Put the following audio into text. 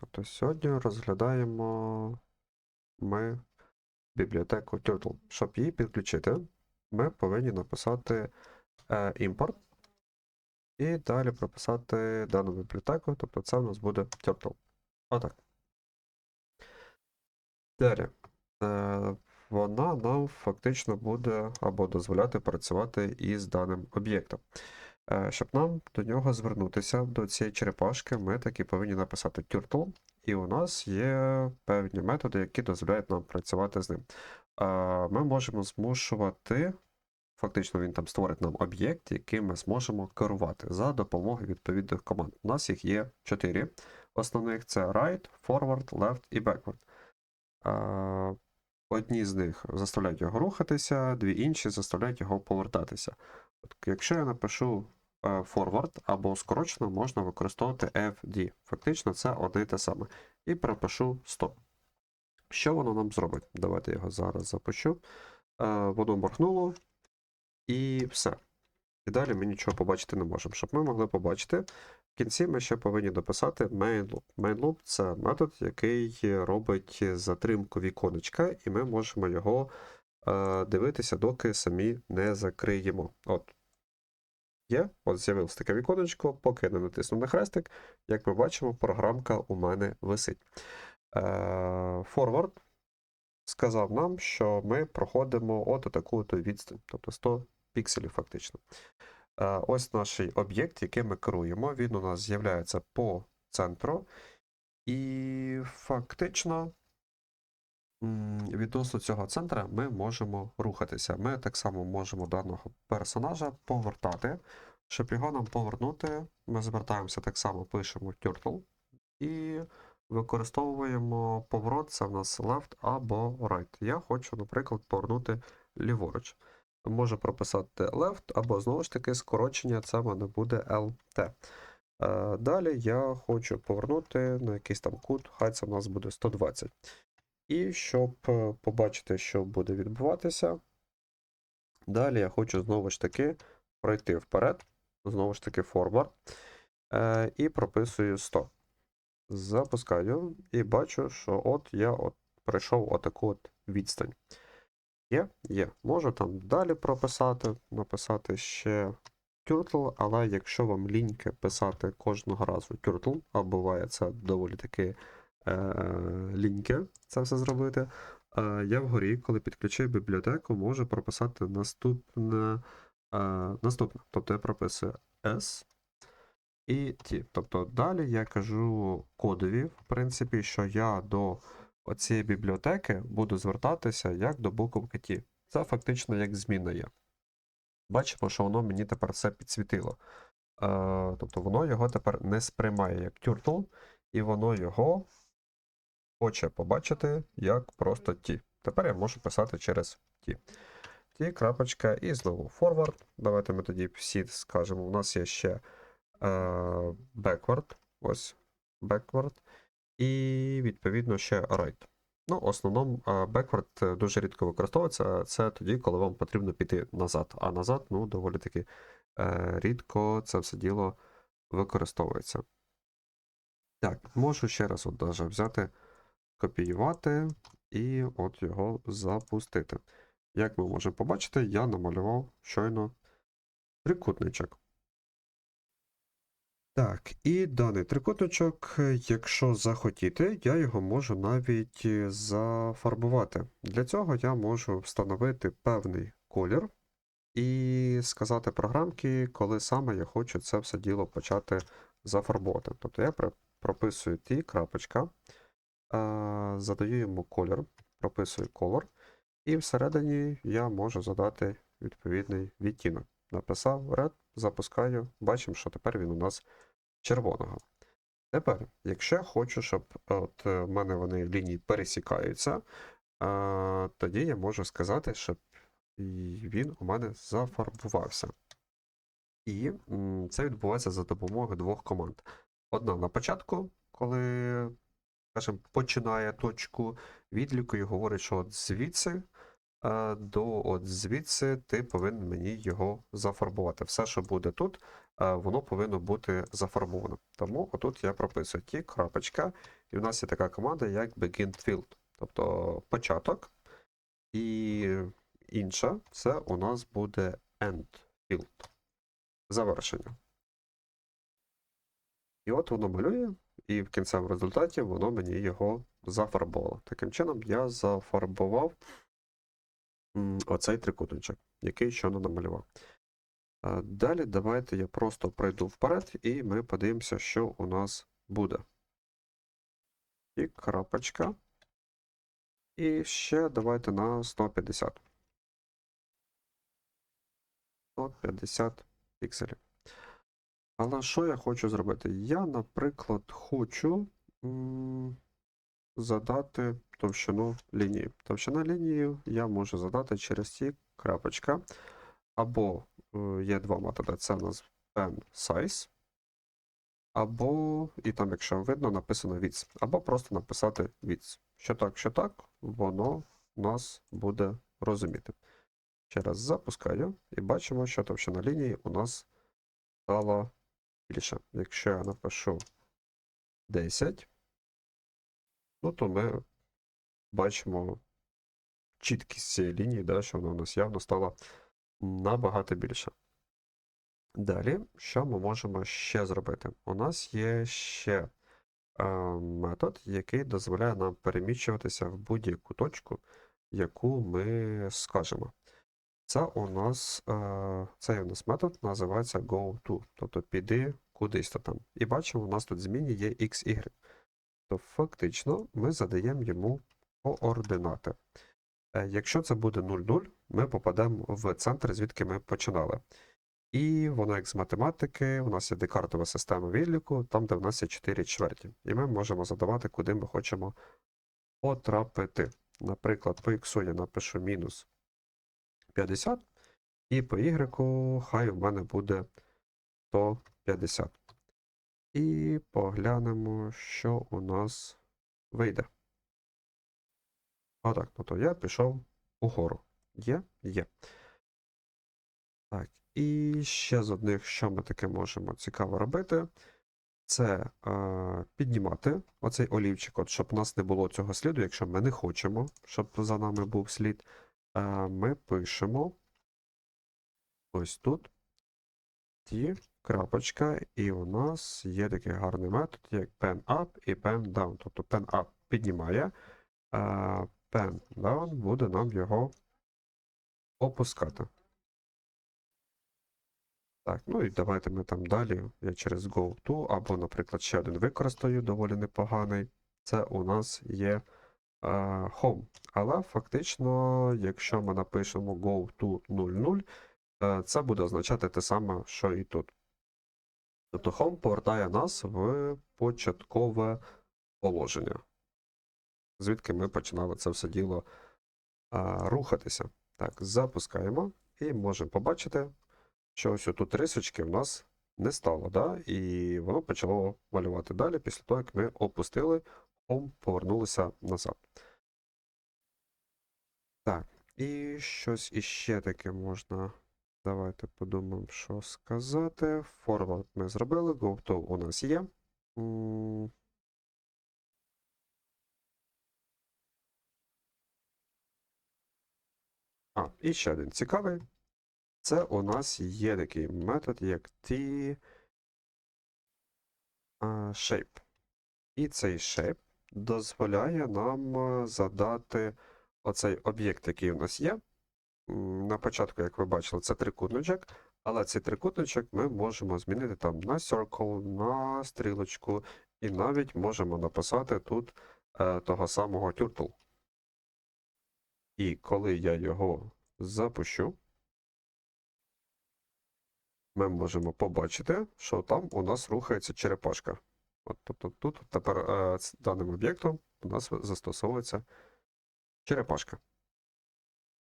Тобто сьогодні розглядаємо ми бібліотеку Turtle. Щоб її підключити, ми повинні написати е, імпорт і далі прописати дану бібліотеку, тобто це у нас буде Turtle. Отак. Далі. Е, вона нам фактично буде або дозволяти працювати із даним об'єктом. Е, Щоб нам до нього звернутися, до цієї черепашки, ми таки повинні написати turtle, і у нас є певні методи, які дозволяють нам працювати з ним. Е, Ми можемо змушувати, фактично він там створить нам об'єкт, який ми зможемо керувати за допомогою відповідних команд. У нас їх є чотири основних: це right, forward, left і backward. Е, Одні з них заставляють його рухатися, дві інші заставляють його повертатися. От, якщо я напишу forward або скорочено, можна використовувати FD. Фактично це одне й те саме. І перепишу 100. Що воно нам зробить? Давайте його зараз запущу. Е, Воно моргнуло і все. І далі ми нічого побачити не можемо. Щоб ми могли побачити, в кінці ми ще повинні дописати main loop. Main loop – це метод, який робить затримку віконечка, і ми можемо його е, дивитися, доки самі не закриємо. От. Є, от з'явилось таке віконечко, поки я не натисну на хрестик, як ми бачимо, програмка у мене висить. Е, Forward сказав нам, що ми проходимо от таку відстань, тобто 100 пікселів фактично. Е, Ось наш об'єкт, який ми керуємо. Він у нас з'являється по центру. І фактично відносно цього центра ми можемо рухатися. Ми так само можемо даного персонажа повертати. Щоб його нам повернути, ми звертаємося так само, пишемо turtle і використовуємо поворот, це в нас left або right. Я хочу, наприклад, повернути ліворуч. Можу прописати left, або знову ж таки скорочення, це в мене буде LT. Е, Далі я хочу повернути на якийсь там кут, хай це в нас буде 120. І щоб е, побачити, що буде відбуватися, далі я хочу знову ж таки пройти вперед, знову ж таки forward, е, і прописую 100. Запускаю і бачу, що от я от пройшов отаку от відстань. Є? Є. Можу там далі прописати, написати ще turtle, але якщо вам ліньки писати кожного разу turtle, а буває це доволі таки ліньки це все зробити, е, я вгорі, коли підключаю бібліотеку, можу прописати наступне, е, наступне. Тобто я прописую S і T. Тобто далі я кажу кодові, в принципі, що я до оцієї бібліотеки буду звертатися як до буковки T. Це фактично як зміна є. Бачимо, що воно мені тепер все підсвітило. Е, тобто воно його тепер не сприймає як turtle, і воно його хоче побачити як просто T. Тепер я можу писати через T. T, крапочка, і знову forward. Давайте ми тоді всі скажемо. У нас є ще е, backward. Ось backward. І відповідно ще right. Ну, в основному backward е, дуже рідко використовується. Це тоді, коли вам потрібно піти назад. А назад, ну, доволі таки е, рідко це все діло використовується. Так, можу ще раз от даже взяти, копіювати і от його запустити. Як ми можемо побачити, я намалював щойно трикутничок. Так, і даний трикутничок, якщо захотіти, я його можу навіть е, зафарбувати. Для цього я можу встановити певний колір і сказати програмці, коли саме я хочу це все діло почати зафарбовувати. Тобто я прописую ті крапочка, задаю йому колір, прописую color, і всередині я можу задати відповідний відтінок. Написав red, запускаю, бачимо, що тепер він у нас червоного. Тепер, якщо я хочу, щоб от е, в мене вони лінії пересікаються, тоді я можу сказати, щоб він у мене зафарбувався. І це відбувається за допомогою двох команд. Одна на початку, коли, скажімо, починає точку відліку і говорить, що от звідси е, до от звідси ти повинен мені його зафарбувати. Все, що буде тут, е, воно повинно бути зафарбовано. Тому отут я прописую ті крапочка, і в нас є така команда, як begin field, тобто початок. І інша це у нас буде end field. Завершення. І от воно малює, і в кінцевому результаті воно мені його зафарбовало. Таким чином, я зафарбував оцей трикутничок, який щойно намалював. Далі давайте я просто пройду вперед, і ми подивимося, що у нас буде. І крапочка. І ще давайте на 150. 150 пікселів. Але що я хочу зробити? Я, наприклад, хочу задати товщину лінії. Товщина лінії я можу задати через ці крапочка. Або е, є два методи, це у нас pen size, або, і там, якщо видно, написано width, або просто написати width. Що так, що так, воно нас буде розуміти. Ще раз запускаю і бачимо, що товщина лінії у нас стала більше. Якщо я напишу 10, ну то ми бачимо чіткість цієї лінії, да, що вона у нас явно стала набагато більше. Далі, що ми можемо ще зробити? У нас є ще е, метод, який дозволяє нам переміщуватися в будь-яку точку, яку ми скажемо. Це у нас е, цей у нас метод називається go-to, тобто піди кудись то там. І бачимо, у нас тут зміні є x, y. То фактично ми задаємо йому координати. Е, Якщо це буде 0,0, ми попадемо в центр, звідки ми починали. І воно, як з математики, у нас є декартова система відліку, там, де в нас є 4 чверті. І ми можемо задавати, куди ми хочемо потрапити. Наприклад, по x я напишу мінус 50, і по y хай у мене буде 150. І поглянемо, що у нас вийде. Отак, ну то я пішов угору. Є? Є. Так, і ще з одних, що ми таке можемо цікаво робити, це е, піднімати оцей олівчик, от, щоб у нас не було цього сліду, якщо ми не хочемо, щоб за нами був слід. Ми пишемо ось тут ті крапочка, і у нас є такий гарний метод, як pen up і pen down. Тобто pen up піднімає, pen down буде нам його опускати. Так, ну і давайте ми там далі. Я через go-to, або, наприклад, ще один використаю, доволі непоганий. Це у нас є home. Але фактично, якщо ми напишемо go-to 00, е, це буде означати те саме, що і тут. Тобто home повертає нас в початкове положення, звідки ми починали це все діло а, рухатися. Так, запускаємо і можемо побачити, що ось тут рисочки в нас не стало, да? і воно почало малювати далі після того, як ми опустили, home повернулися назад. Так, і щось іще таке можна. Давайте подумаємо, що сказати. Forward ми зробили, GoTo у нас є. А, і ще один цікавий. Це у нас є такий метод, як T shape. І цей shape дозволяє нам задати оцей об'єкт, який у нас є. На початку, як ви бачили, це трикутничок, але цей трикутничок ми можемо змінити там на circle, на стрілочку, і навіть можемо написати тут е, того самого turtle. І коли я його запущу, ми можемо побачити, що там у нас рухається черепашка. От, тобто тут тепер е, даним об'єктом у нас застосовується черепашка.